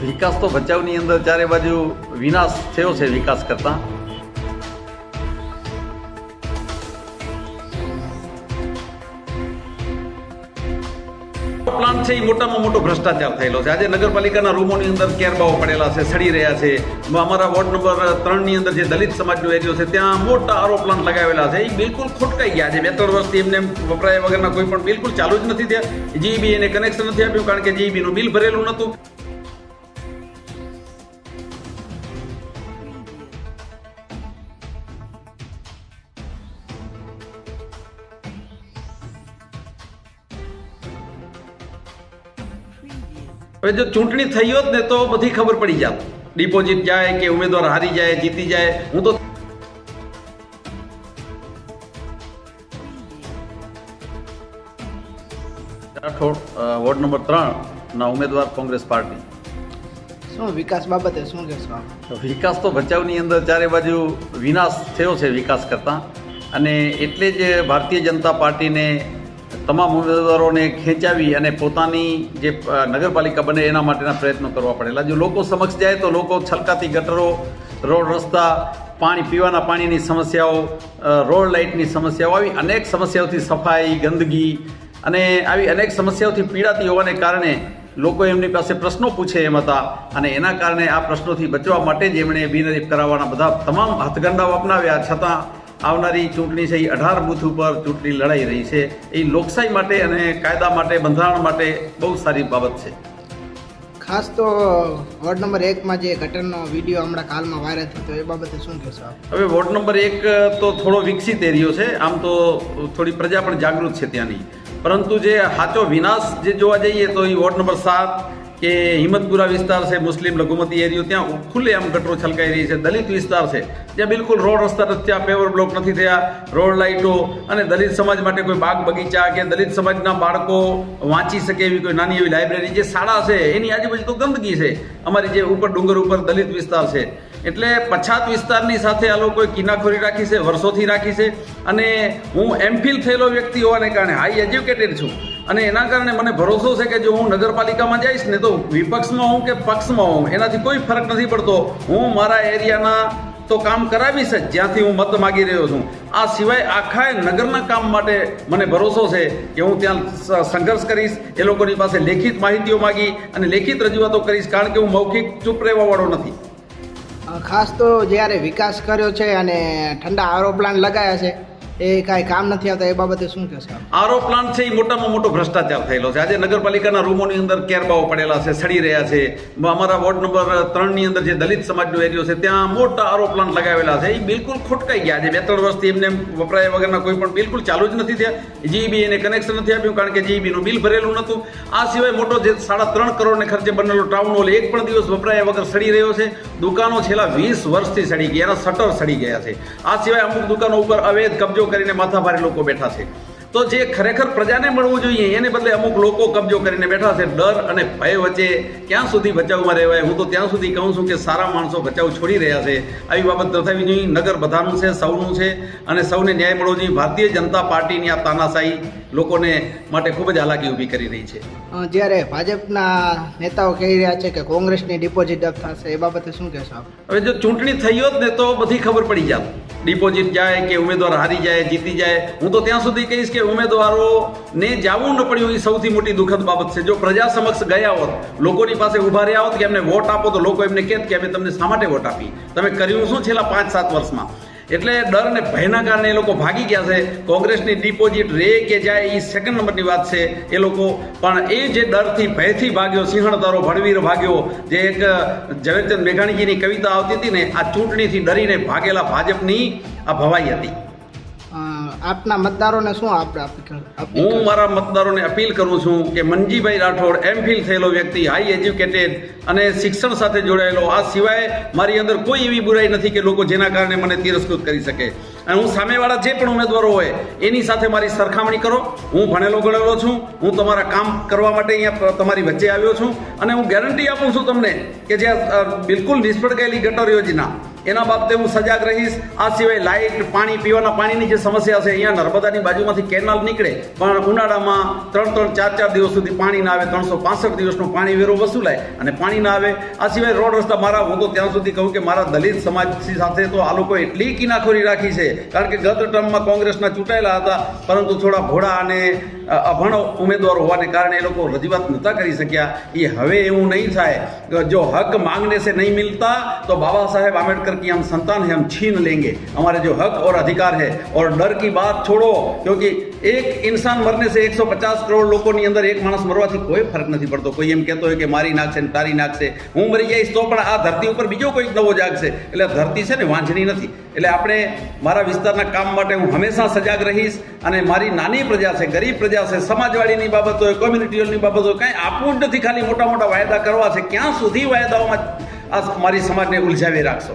વિકાસ તો ભચાઉની અંદર ચારે બાજુ વિનાશ થયો છે વિકાસ કરતા. પ્લાન્ટ છે એ મોટામાં મોટો ભ્રષ્ટાચાર થયેલો છે. આજે નગરપાલિકાના રૂમોની અંદર કેરબાઓ પડેલા છે, સડી રહ્યા છે. અમારા વોર્ડ નંબર ત્રણની અંદર જે દલિત સમાજનો એરિયો છે, ત્યાં મોટા આરો પ્લાન્ટ લગાવેલા છે. એ બિલકુલ ખોટકાઈ ગયા છે. બે ત્રણ વર્ષથી એમને વપરાયા વગરના કોઈ પણ બિલકુલ ચાલુ જ નથી થયા. જીઈબી એને કનેક્શન નથી આપ્યું કારણ કે જીઈબીનું બિલ ભરેલું નહોતું. હવે જો ચૂંટણી થઈ હોત ને તો બધી ખબર પડી જાત. ડિપોઝિટ જાય કે ઉમેદવાર હારી જાય જીતી જાય હું તો રાઠોડ વોર્ડ નંબર ત્રણ ના ઉમેદવાર કોંગ્રેસ પાર્ટી. શું વિકાસ બાબતે શું કહેશો વિકાસ તો ભચાઉની અંદર ચારે બાજુ વિનાશ થયો છે વિકાસ કરતા. અને એટલે જ ભારતીય જનતા પાર્ટીને તમામ ઉમેદવારોને ખેંચાવી અને પોતાની જે નગરપાલિકા બને એના માટેના પ્રયત્નો કરવા પડેલા. જો લોકો સમક્ષ જાય તો લોકો છલકાતી ગટરો, રોડ રસ્તા, પાણી પીવાના પાણીની સમસ્યાઓ રોડ લાઇટની સમસ્યાઓ, આવી અનેક સમસ્યાઓથી સફાઈ, ગંદકી અને આવી અનેક સમસ્યાઓથી પીડાતી હોવાને કારણે લોકો એમની પાસે પ્રશ્નો પૂછે એમ હતા અને એના કારણે આ પ્રશ્નોથી બચવા માટે જ એમણે બિનહરીફ કરાવવાના બધા તમામ હથગંડાઓ અપનાવ્યા. છતાં આવનારી ચૂંટણી છે એ અઢાર બૂથ ઉપર ચૂંટણી લડાઈ રહી છે. એ લોકશાહી માટે અને કાયદા માટે બંધારણ માટે બહુ સારી બાબત છે. ખાસ તો વોર્ડ નંબર એકમાં જે ગટરનો વીડિયો હમણાં કાલમાં વાયરલ થયો એ બાબતે શું કહેશો આપ? હવે વોર્ડ નંબર એક તો થોડો વિકસિત એરિયો છે આમ તો થોડી પ્રજા પણ જાગૃત છે ત્યાંની. પરંતુ જે સાચો વિનાશ જે જોવા જઈએ તો એ વોર્ડ નંબર સાત કે હિંમતપુરા વિસ્તાર છે, મુસ્લિમ લઘુમતી એરિયો, ત્યાં ખુલ્લે આમ ગટરો છલકાઈ રહી છે, દલિત વિસ્તાર છે. ત્યાં બિલકુલ રોડ રસ્તા નથી થયા પેવર બ્લોક નથી થયા, રોડ લાઇટો અને દલિત સમાજ માટે કોઈ બાગ બગીચા કે દલિત સમાજના બાળકો વાંચી શકે એવી કોઈ નાની એવી લાઇબ્રેરી જે શાળા છે, એની આજુબાજુ તો ગંદકી છે. અમારી જે ઉપર ડુંગર ઉપર દલિત વિસ્તાર છે એટલે પછાત વિસ્તારની સાથે આ લોકોએ કિનાખોરી રાખી છે, વર્ષોથી રાખી છે અને હું એમફિલ થયેલો વ્યક્તિ હોવાને કારણે હાઈ એજ્યુકેટેડ છું અને એના કારણે મને ભરોસો છે કે જો હું નગરપાલિકામાં જઈશ ને તો વિપક્ષમાં હોઉં કે પક્ષમાં હોઉં, એનાથી કોઈ ફરક નથી પડતો. હું મારા એરિયાના તો કામ કરાવીશ જ, જ્યાંથી હું મત માગી રહ્યો છું. આ સિવાય આખા નગરના કામ માટે મને ભરોસો છે કે હું ત્યાં સંઘર્ષ કરીશ, એ લોકોની પાસે લેખિત માહિતીઓ માગી અને લેખિત રજૂઆતો કરીશ, કારણ કે હું મૌખિક ચૂપ રહેવાવાળો નથી. ખાસ તો જ્યારે વિકાસ કર્યો છે અને ઠંડા આરો પ્લાન્ટ લગાયા છે એ કાંઈ કામ નથી આવતા, એ બાબતે શું કહેશો? આરો પ્લાન્ટ છે એ મોટામાં મોટો ભ્રષ્ટાચાર થયેલો છે. આજે નગરપાલિકાના રૂમોની અંદર કેરબાઓ પડેલા છે, સડી રહ્યા છે. અમારા વોર્ડ નંબર ત્રણની અંદર જે દલિત સમાજનો એરિયો છે, ત્યાં મોટા આરો પ્લાન્ટ લગાવેલા છે. એ બિલકુલ ખોટકાઈ ગયા છે. બે ત્રણ વર્ષથી એમને વપરાયા વગરના કોઈ પણ બિલકુલ ચાલુ જ નથી થયા. જીબી એને કનેક્શન નથી આપ્યું કારણ કે જીબી નું બિલ ભરેલું નહોતું. આ સિવાય મોટો જે સાડા ત્રણ કરોડને ખર્ચે બનેલો ટાઉન હોલ એક પણ દિવસ વપરાયા વગર સડી રહ્યો છે. દુકાનો છેલ્લા વીસ વર્ષથી સડી ગયા, એના શટર સડી ગયા છે. આ સિવાય અમુક દુકાનો ઉપર અવૈધ કબજો કરીને માથાભારે લોકો બેઠા છે. તો જે ખરેખર પ્રજાને મળવું જોઈએ એને બદલે અમુક લોકો કબજો કરીને બેઠા છે. ડર અને ભય વચ્ચે ક્યાં સુધી બચાવમાં રહેવાય? હું તો ત્યાં સુધી કહું છું કે સારા માણસો બચાવ છોડી રહ્યા છે. આવી બાબત ન જોઈએ. નગર બધાનું છે સૌનું છે અને સૌને ન્યાય મળવો જોઈએ. ભારતીય જનતા પાર્ટીની આ તાનાશાહી લોકોને માટે ખૂબ જ હાલાકી ઊભી કરી રહી છે. જ્યારે ભાજપના નેતાઓ કહી રહ્યા છે કે કોંગ્રેસની ડિપોઝિટ અપ થશે એ બાબતે શું કહેશો આપ? હવે જો ચૂંટણી થઈ હોત ને તો બધી ખબર પડી જાત. ડિપોઝિટ જાય કે ઉમેદવાર હારી જાય, જીતી જાય. હું તો ત્યાં સુધી કહીશ કે ઉમેદવારોને જાવું ન પડ્યું એ સૌથી મોટી દુઃખદ બાબત છે. જો પ્રજા સમક્ષ ગયા હોત, લોકોની પાસે ઊભા રહ્યા હોત કે એમને વોટ આપો તો લોકો એમને કહેત કે અમે તમને શા માટે વોટ આપી? તમે કર્યું શું છેલ્લા પાંચ સાત વર્ષમાં? એટલે ડર અને ભયના કારણે એ લોકો ભાગી ગયા છે. કોંગ્રેસની ડિપોઝિટ રે કે જાય એ સેકન્ડ નંબરની વાત છે. એ લોકો પણ એ જે ડરથી, ભયથી ભાગ્યો સિંહણ ભણવીર ભાગ્યો, જે એક ઝવેરચંદ મેઘાણીજીની કવિતા આવતી હતી ને, આ ચૂંટણીથી ડરીને ભાગેલા ભાજપની આ ભવાઈ હતી. આપના મતદારોને શું આપ, આપી આપી હું મારા મતદારોને અપીલ કરું છું કે મનજીભાઈ રાઠોડ એમફિલ થયેલો વ્યક્તિ, હાઈ એજ્યુકેટેડ અને શિક્ષણ સાથે જોડાયેલો, આ સિવાય મારી અંદર કોઈ એવી બુરાઈ નથી કે લોકો જેના કારણે મને તિરસ્કૃત કરી શકે. અને હું સામેવાળા જે પણ ઉમેદવારો હોય, એની સાથે મારી સરખામણી કરો. હું ભણેલો ગણેલો છું. હું તમારા કામ કરવા માટે અહીંયા તમારી વચ્ચે આવ્યો છું. અને હું ગેરંટી આપું છું તમને કે જે બિલકુલ નિષ્ફળ ગયેલી ગટર યોજના એના બાબતે હું સજાગ રહીશ. આ સિવાય લાઇટ પાણી, પીવાના પાણીની જે સમસ્યા છે, અહીંયા નર્મદાની બાજુમાંથી કેનાલ નીકળે, પણ ઉનાળામાં ત્રણ ત્રણ, ચાર ચાર દિવસ સુધી પાણી ના આવે, ત્રણસો પાસઠ દિવસનો પાણી વેરો વસૂલાય અને પાણી ના આવે. આ સિવાય રોડ રસ્તા મારા હું તો ત્યાં સુધી કહું કે મારા દલિત સમાજ સાથે તો આ લોકો એટલી કિનાખોરી રાખી છે. કારણ કે ગત ટર્મમાં કોંગ્રેસના ચૂંટાયેલા હતા, પરંતુ થોડા ભોળા અને અભણ ઉમેદવાર હોવાને કારણે એ લોકો રજૂઆત નહોતા કરી શક્યા એ હવે એવું નહીં થાય કે જો હક માંગને से नहीं मिलता तो बाबा साहेब आम्बेडकर की हम संतान है हम छीन लेंगे हमारे जो हक और अधिकार है और डर की बात छोड़ो क्योंकि એક ઇન્સાન મરને સે એકસો પચાસ કરોડ લોકોની અંદર એક માણસ મરવાથી કોઈ ફરક નથી પડતો. કોઈ એમ કહેતો હોય કે મારી નાખશે ને તારી નાખશે. હું મરી જઈશ તો પણ આ ધરતી ઉપર બીજો કોઈક નવો જાગશે. એટલે ધરતી છે ને વાંચણી નથી. એટલે આપણે મારા વિસ્તારના કામ માટે હું હંમેશા સજાગ રહીશ અને મારી નાની પ્રજા છે, ગરીબ પ્રજા છે, સમાજવાળીની બાબત હોય કોમ્યુનિટીઓની બાબત હોય, કાંઈ આપવું જ નથી. ખાલી મોટા મોટા વાયદા કરવા છે. ક્યાં સુધી વાયદાઓમાં આ મારી સમાજને ઉલઝાવી રાખશો?